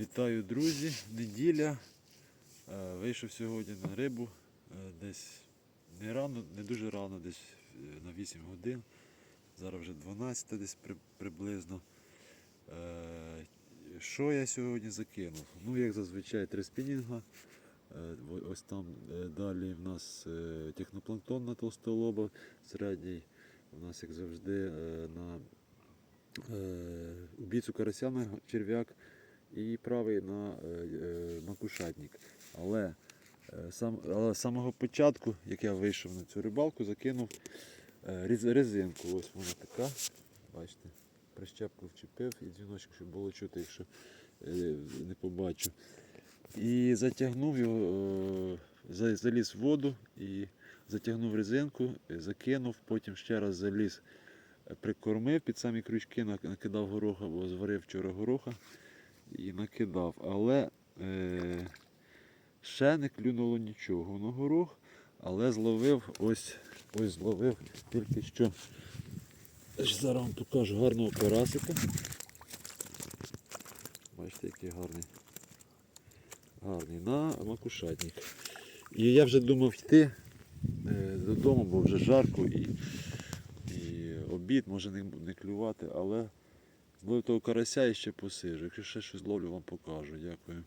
Вітаю, друзі! Неділя. Е, Вийшов сьогодні на рибу е, десь не рано, не дуже рано, десь е, на 8 годин. Зараз вже 12 десь приблизно. Що я сьогодні закинув? Ну, як зазвичай, три спінінга. Ось там далі в нас технопланктон на толстолоба, середній у нас, як завжди, на убійцю карася на черв'як і правий на е, е, макушатник. Але, е, сам, але з самого початку, як я вийшов на цю рибалку, закинув е, резинку. Ось вона така. Бачите, прищепку вчепив і дзвіночок, щоб було чути, якщо е, не побачу. І затягнув його, е, заліз в воду і затягнув резинку, е, закинув, потім ще раз заліз, е, прикормив під самі крючки, накидав гороха, бо зварив вчора гороха і накидав. Але е, ще не клюнуло нічого на горох, але зловив ось, ось зловив тільки що. Зараз вам покажу гарного карасика. Бачите, який гарний. Гарний на макушатник. І я вже думав йти е, додому, бо вже жарко і, і обід може не, не клювати, але зловив того карася і ще посижу. Якщо ще щось ловлю, вам покажу. Дякую.